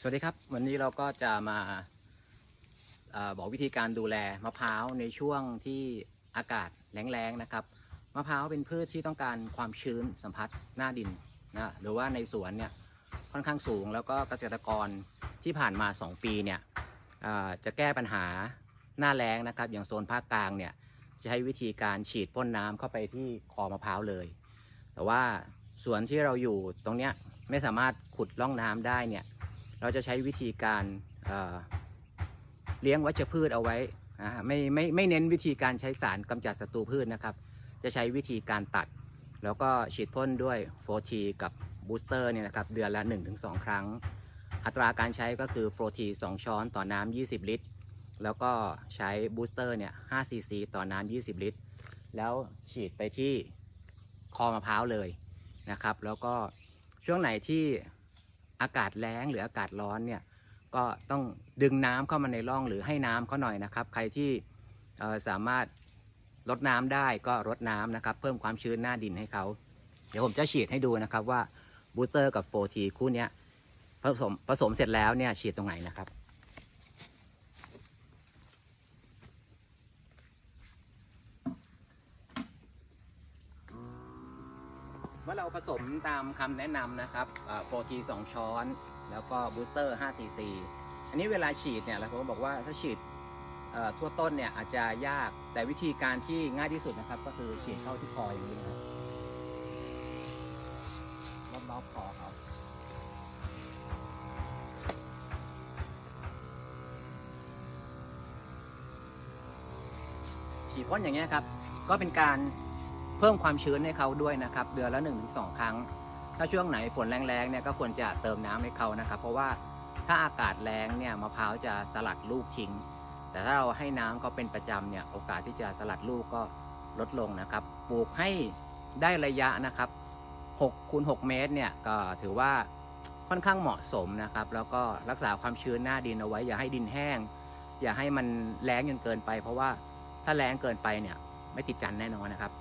สวัสดีครับ วันนี้เราก็จะมาออบอกวิธีการดูแลมะพร้าวในช่วงที่อากาศแล้งๆนะครับมะพร้าวเป็นพืชที่ต้องการความชื้นสัมผัสหน้าดินนะหรือว่าในสวนเนี่ยค่อนข้างสูงแล้วก็เกษตรกรที่ผ่านมา 2 ปีเนี่ยอ่อจะแก้ปัญหาหน้าแล้งนะครับ อย่างโซนภาคกลางเนี่ยจะใช้วิธีการฉีดพ่นน้ำเข้าไปที่คอมะพร้าวเลย แต่ว่าสวนที่เราอยู่ตรงเนี้ยไม่สามารถขุดร่องน้ำได้เนี่ย เราจะใช้วิธีการเเลี้ยงวัชพืชเอาไว้นะไม่ไม่ไม่เน้นวิธีการใช้สารกำจัดศัตรูพืชนะครับ จะใช้วิธีการตัด แล้วก็ฉีดพ่นด้วยโฟทีกับบูสเตอร์เนี่ยนะครับเดือนละ 1-2 ครั้ง อัตราการใช้ก็คือโฟที2 ช้อนต่อน้ำ20 ลิตร แล้วก็ใช้บูสเตอร์เนี่ย5ซีซีต่อน้ำ20 ลิตร แล้วฉีดไปที่คอมะพร้าวเลยนะครับ แล้วก็ช่วงไหนที่ อากาศแล้งหรืออากาศร้อนเนี่ยก็ต้องดึงน้ำเข้ามาในร่องหรือให้น้ำเขาหน่อยนะครับ ใครที่สามารถลดน้ำได้ก็ลดน้ำนะครับ เพิ่มความชื้นหน้าดินให้เขา เดี๋ยวผมจะฉีดให้ดูนะครับว่าบูสเตอร์กับโฟทีคู่นี้ผสมผสมเสร็จแล้วเนี่ยฉีดตรงไหนนะครับ มื่อเราผสมตามคำแนะนำนะครับโฟทีสองช้อน แล้วก็บูสเตอร์5ซีซีอันนี้เวลาฉีดเนี่ยเราก็บอกว่าถ้าฉีดเอ่อทั่วต้นเนี่ยอาจจะยากแต่วิธีการที่ง่ายที่สุดนะครับ ก็คือฉีดเข้าที่คออย่างนี้นะครับรอบๆคอเขาฉีดพ่นอย่างเงี้ยครับก็เป็นการ เพิ่มความชื้นให้เขาด้วยนะครับ เดือนละ1นถึงสครั้ง ถ้าช่วงไหนฝนแรงๆเนี่ยก็ควรจะเติมน้ำให้เขานะครับ เพราะว่าถ้าอากาศแรงเนี่ยมะพร้าวจะสลัดลูกทิ้ง แต่ถ้าเราให้น้ำเขาเป็นประจำเนี่ยโอกาสที่จะสลัดลูกก็ลดลงนะครับ ปลูกให้ได้ระยะนะครับ6คูณ6เมตรเนี่ยก็ถือว่าค่อนข้างเหมาะสมนะครับ แล้วก็รักษาความชื้นหน้าดินเอาไว้ อย่าให้ดินแห้ง อย่าให้มันแรงจนเกินไป เพราะว่าถ้าแรงเกินไปเนี่ยไม่ติดจันแน่นอนนะครับ